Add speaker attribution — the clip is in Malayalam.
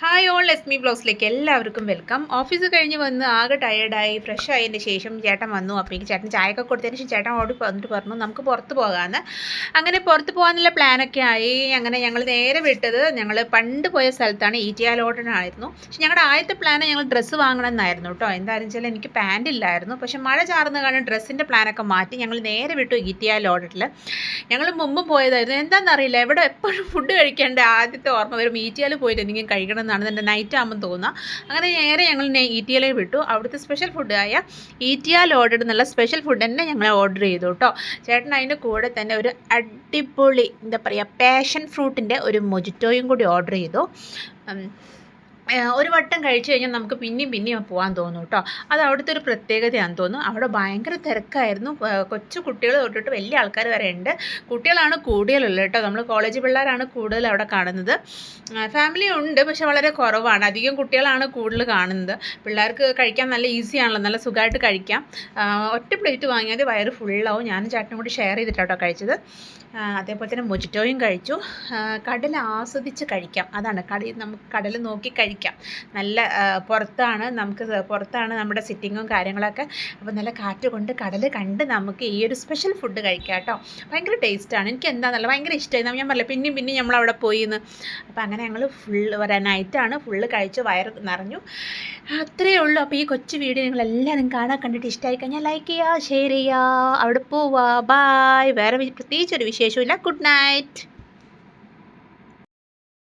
Speaker 1: ഹായ് ഓൾ ലക്ഷ്മി ബ്ലൗസിലേക്ക് എല്ലാവർക്കും വെൽക്കം ഓഫീസ് കഴിഞ്ഞ് വന്ന് ആകെ ടയേർഡായി ഫ്രഷ് ആയതിന് ശേഷം ചേട്ടൻ വന്നു. അപ്പോഴേക്ക് ചേട്ടൻ ചായയൊക്കെ കൊടുത്തതിന് ശേഷം ചേട്ടൻ ഓടി വന്നിട്ട് പറഞ്ഞു നമുക്ക് പുറത്ത് പോകാമെന്ന് അങ്ങനെ പുറത്ത് പോകാനുള്ള പ്ലാനൊക്കെ ആയി. അങ്ങനെ ഞങ്ങൾ നേരെ വിട്ടത് ഞങ്ങൾ പണ്ട് പോയ സ്ഥലത്താണ് ഈറ്റിയാലോട്ടനായിരുന്നു പക്ഷെ ഞങ്ങളുടെ ആദ്യത്തെ പ്ലാൻ ഞങ്ങൾ ഡ്രസ്സ് വാങ്ങണം എന്നായിരുന്നു കേട്ടോ എന്താണെന്ന് വെച്ചാൽ എനിക്ക് പാന്റ് ഇല്ലായിരുന്നു. പക്ഷെ മഴ ചാർന്ന് കാരണം ഡ്രസ്സിന്റെ പ്ലാനൊക്കെ മാറ്റി ഞങ്ങൾ നേരെ വിട്ടു ഈറ്റിയാലോട്ടിൽ ഞങ്ങൾ മുമ്പ് പോയതായിരുന്നു. എന്താണെന്നറിയില്ല എവിടെ എപ്പോഴും ഫുഡ് കഴിക്കേണ്ട ആദ്യത്തെ ഓർമ്മ വരും. ഈറ്റിയാൽ പോയിട്ട് എന്തെങ്കിലും കഴിക്കണം എന്നാണ് എന്റെ നൈറ്റ് ആകുമ്പോൾ തോന്നുക. അങ്ങനെ നേരെ ഞങ്ങൾ ഈറ്റിയലേ വിട്ടു. അവിടുത്തെ സ്പെഷ്യൽ ഫുഡായ ഈറ്റിയാൽ ഓർഡർ എന്നുള്ള സ്പെഷ്യൽ ഫുഡ് തന്നെ ഞങ്ങൾ ഓർഡർ ചെയ്തു കേട്ടോ ചേട്ടൻ അതിന്റെ കൂടെ തന്നെ ഒരു അടിപൊളി എന്താ പറയുക പാഷൻ ഫ്രൂട്ടിന്റെ ഒരു മൊജിറ്റോയും കൂടി ഓർഡർ ചെയ്തു. ഒരു വട്ടം കഴിച്ചു കഴിഞ്ഞാൽ നമുക്ക് പിന്നെയും പിന്നെയും പോകാൻ തോന്നും കേട്ടോ അത് അവിടുത്തെ ഒരു പ്രത്യേകതയാണെന്ന് തോന്നുന്നു. അവിടെ ഭയങ്കര തിരക്കായിരുന്നു. കൊച്ചു കുട്ടികൾ തൊട്ടിട്ട് വലിയ ആൾക്കാർ വരെ ഉണ്ട്. കുട്ടികളാണ് കൂടുതലുള്ളത് കേട്ടോ നമ്മൾ കോളേജ് പിള്ളേരാണ് കൂടുതൽ അവിടെ കാണുന്നത്. ഫാമിലി ഉണ്ട് പക്ഷെ വളരെ കുറവാണ്. അധികം കുട്ടികളാണ് കൂടുതൽ കാണുന്നത്. പിള്ളേർക്ക് കഴിക്കാൻ നല്ല ഈസിയാണല്ലോ നല്ല സുഖമായിട്ട് കഴിക്കാം. ഒറ്റ പ്ലേറ്റ് വാങ്ങിയാൽ വയറ് ഫുള്ളാവും ഞാനും ചേട്ടനും കൂടി ഷെയർ ചെയ്തിട്ടാട്ടോ കഴിച്ചത്. അതേപോലെ തന്നെ മൊജിറ്റോയും കഴിച്ചു. കടൽ ആസ്വദിച്ച് കഴിക്കാം. അതാണ്. കടൽ നമുക്ക് കടൽ നോക്കി കഴിക്കാം നല്ല പുറത്താണ് നമുക്ക് പുറത്താണ് നമ്മുടെ സിറ്റിങ്ങും കാര്യങ്ങളൊക്കെ. അപ്പോൾ നല്ല കാറ്റ് കൊണ്ട് കടൽ കണ്ട് നമുക്ക് ഈ ഒരു സ്പെഷ്യൽ ഫുഡ് കഴിക്കാം കേട്ടോ ഭയങ്കര ടേസ്റ്റാണ് എനിക്ക് എന്താണെന്നല്ല ഭയങ്കര ഇഷ്ടമായി ഞാൻ പറഞ്ഞില്ല പിന്നെയും പിന്നെയും നമ്മൾ അവിടെ പോയി എന്ന് അപ്പോൾ അങ്ങനെ ഞങ്ങൾ ഫുള്ള് നൈറ്റാണ് ഫുള്ള് കഴിച്ച് വയറ് നിറഞ്ഞു. അത്രയേ ഉള്ളൂ. അപ്പോൾ ഈ കൊച്ചു വീഡിയോ നിങ്ങൾ എല്ലാവരും കാണാൻ കണ്ടിട്ട് ഇഷ്ടമായി കഴിഞ്ഞാൽ ലൈക്ക് ചെയ്യുക ഷെയർ ചെയ്യുക അവിടെ പോവുക ബായ് വേറെ പ്രത്യേകിച്ച് ഒരു വിശേഷമില്ല ഗുഡ് നൈറ്റ്